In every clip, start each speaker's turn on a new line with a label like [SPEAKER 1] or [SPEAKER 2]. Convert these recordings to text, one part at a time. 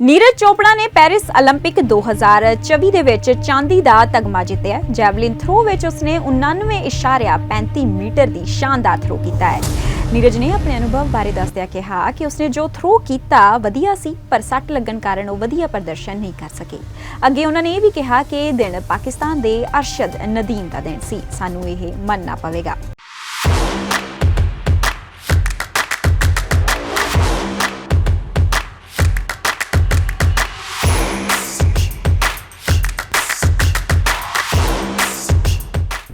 [SPEAKER 1] ਨੀਰਜ ਚੋਪੜਾ ਨੇ ਪੈਰਿਸ 올림픽 2024 ਦੇ ਵਿੱਚ ਚਾਂਦੀ ਦਾ ਤਗਮਾ ਜਿੱਤਿਆ ਜੈਵਲਿਨ ਥਰੋ ਵਿੱਚ ਉਸਨੇ 99.35 ਮੀਟਰ ਦੀ ਸ਼ਾਨਦਾਰ ਥਰੋ ਕੀਤਾ ਹੈ ਨੀਰਜ ਨੇ ਆਪਣੇ ਅਨੁਭਵ ਬਾਰੇ ਦੱਸਦਿਆਂ ਕਿਹਾ ਕਿ ਉਸਨੇ ਜੋ ਥਰੋ ਕੀਤਾ ਵਧੀਆ ਸੀ ਪਰ ਸੱਟ ਲੱਗਣ ਕਾਰਨ ਉਹ ਵਧੀਆ ਪ੍ਰਦਰਸ਼ਨ ਨਹੀਂ ਕਰ ਸਕੇ ਅੱਗੇ ਉਹਨਾਂ ਨੇ ਇਹ ਵੀ ਕਿਹਾ ਕਿ ਇਹ ਦਿਨ ਪਾਕਿਸਤਾਨ ਦੇ ਅਰਸ਼ਦ ਨਦੀਮ ਦਾ ਦਿਨ ਸੀ ਸਾਨੂੰ ਇਹ ਮੰਨਣਾ ਪਵੇਗਾ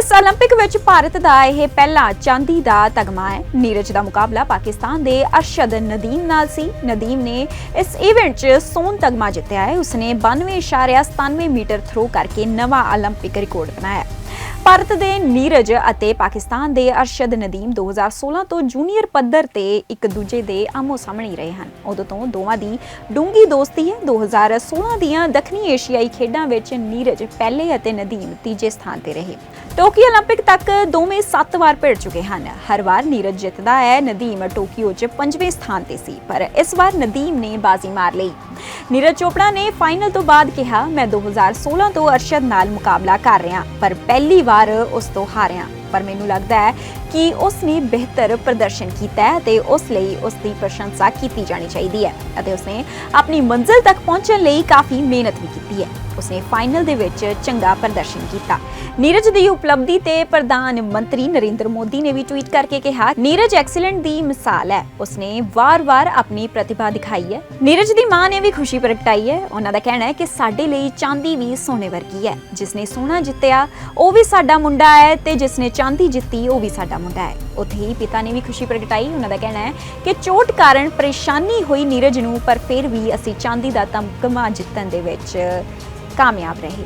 [SPEAKER 1] ਇਸ 올림픽 ਵਿੱਚ ਭਾਰਤ ਦਾ ਇਹ ਪਹਿਲਾ ਚਾਂਦੀ ਦਾ ਤਗਮਾ ਹੈ ਨੀਰਜ ਦਾ ਮੁਕਾਬਲਾ ਪਾਕਿਸਤਾਨ ਦੇ ਅਰਸ਼ਦ ਨਦੀਮ ਨਾਲ ਸੀ ਨਦੀਮ ਨੇ ਇਸ ਇਵੈਂਟ 'ਚ ਸੋਨ ਤਗਮਾ ਜਿੱਤਿਆ ਹੈ ਉਸਨੇ 92.97 ਮੀਟਰ ਥਰੋ ਕਰਕੇ ਨਵਾਂ 올림픽 ਰਿਕਾਰਡ ਬਣਾਇਆ ਹੈ। ਭਾਰਤ ਦੇ ਨੀਰਜ ਅਤੇ ਪਾਕਿਸਤਾਨ ਦੇ ਅਰਸ਼ਦ ਨਦੀਮ 2016 ਤੋਂ ਜੂਨੀਅਰ ਪੱਧਰ ਤੇ ਇੱਕ ਦੂਜੇ ਦੇ ਆਮੋ ਸਾਹਮਣੇ ਰਹੇ ਹਨ ਉਦੋਂ ਤੋਂ ਦੋਵਾਂ ਦੀ ਡੂੰਗੀ ਦੋਸਤੀ ਹੈ 2016 ਦੀਆਂ ਦੱਖਣੀ ਏਸ਼ੀਆਈ ਖੇਡਾਂ ਵਿੱਚ ਨੀਰਜ ਪਹਿਲੇ ਅਤੇ ਨਦੀਮ ਤੀਜੇ ਸਥਾਨ ਤੇ ਰਹੇ ਟੋਕੀਓ 올림픽 ਤੱਕ ਦੋਵੇਂ 7 ਵਾਰ ਭਿੜ ਚੁੱਕੇ ਹਨ ਹਰ ਵਾਰ ਨੀਰਜ ਜਿੱਤਦਾ ਹੈ ਨਦੀਮ ਟੋਕੀਓ 'ਚ ਪੰਜਵੇਂ ਸਥਾਨ ਤੇ ਸੀ ਪਰ ਇਸ ਵਾਰ ਨਦੀਮ ਨੇ ਬਾਜ਼ੀ ਮਾਰ ਲਈ ਨੀਰਜ ਚੋਪੜਾ ਨੇ ਫਾਈਨਲ ਤੋਂ ਬਾਅਦ ਕਿਹਾ, ਮੈਂ 2016 ਤੋਂ ਅਰਸ਼ਦ ਨਾਲ ਮੁਕਾਬਲਾ ਕਰ ਰਿਹਾ, ਪਰ ਪਹਿਲੀ ਵਾਰ ਉਸ ਤੋਂ ਹਾਰਿਆ। ਪਰ ਮੈਨੂੰ ਲੱਗਦਾ ਹੈ ਕਿ ਉਸ ਨੇ ਬਿਹਤਰ ਪ੍ਰਦਰਸ਼ਨ ਕੀਤਾ ਹੈ ਤੇ ਉਸ ਲਈ ਉਸ ਦੀ ਪ੍ਰਸ਼ੰਸਾ ਕੀਤੀ ਜਾਣੀ ਚਾਹੀਦੀ ਹੈ ਅਤੇ ਉਸਨੇ ਆਪਣੀ ਮੰਜ਼ਿਲ ਤੱਕ ਪਹੁੰਚਣ ਲਈ ਕਾਫੀ ਮਿਹਨਤ ਵੀ ਕੀਤੀ ਹੈ। ਉਸਨੇ ਫਾਈਨਲ ਦੇ ਵਿੱਚ ਚੰਗਾ ਪ੍ਰਦਰਸ਼ਨ ਕੀਤਾ। ਨੀਰਜ ਦੀ ਉਪਲਬਧੀ ਤੇ ਪ੍ਰਧਾਨ ਮੰਤਰੀ ਨਰਿੰਦਰ ਮੋਦੀ ਨੇ ਵੀ ਟਵੀਟ ਕਰਕੇ ਕਿਹਾ, ਨੀਰਜ ਐਕਸੀਲੈਂਟ ਦੀ ਮਿਸਾਲ ਹੈ। ਉਸਨੇ ਵਾਰ-ਵਾਰ ਆਪਣੀ ਪ੍ਰਤਿਭਾ ਦਿਖਾਈ ਹੈ। ਨੀਰਜ ਦੀ ਮਾਂ ਨੇ ਵੀ ਖੁਸ਼ੀ ਪ੍ਰਗਟਾਈ ਹੈ। ਉਹਨਾਂ ਦਾ ਕਹਿਣਾ ਹੈ ਕਿ ਸਾਡੇ ਲਈ ਚਾਂਦੀ ਵੀ ਸੋਨੇ ਵਰਗੀ ਹੈ। ਜਿਸਨੇ ਸੋਨਾ ਜਿੱਤਿਆ, ਉਹ ਵੀ ਸਾਡਾ ਮੁੰਡਾ ਹੈ ਤੇ ਜਿਸਨੇ ਚਾਂਦੀ ਜਿੱਤੀ, ਉਹ ਵੀ ਸਾਡਾ ਮੁੰਡਾ ਹੈ। ਉੱਥੇ ਹੀ ਪਿਤਾ ਨੇ ਵੀ ਖੁਸ਼ੀ ਪ੍ਰਗਟਾਈ, ਉਹਨਾਂ ਦਾ ਕਹਿਣਾ ਹੈ ਕਿ ਚੋਟ ਕਾਰਨ ਪਰੇਸ਼ਾਨੀ ਹੋਈ ਨੀਰਜ ਨੂੰ, ਪਰ ਫਿਰ ਵੀ ਅਸੀਂ ਚਾਂਦੀ ਦਾ ਤਮਗਾ ਜਿੱਤਣ ਦੇ ਵਿੱਚ ਕਾਮਯਾਬ ਰਹੇ।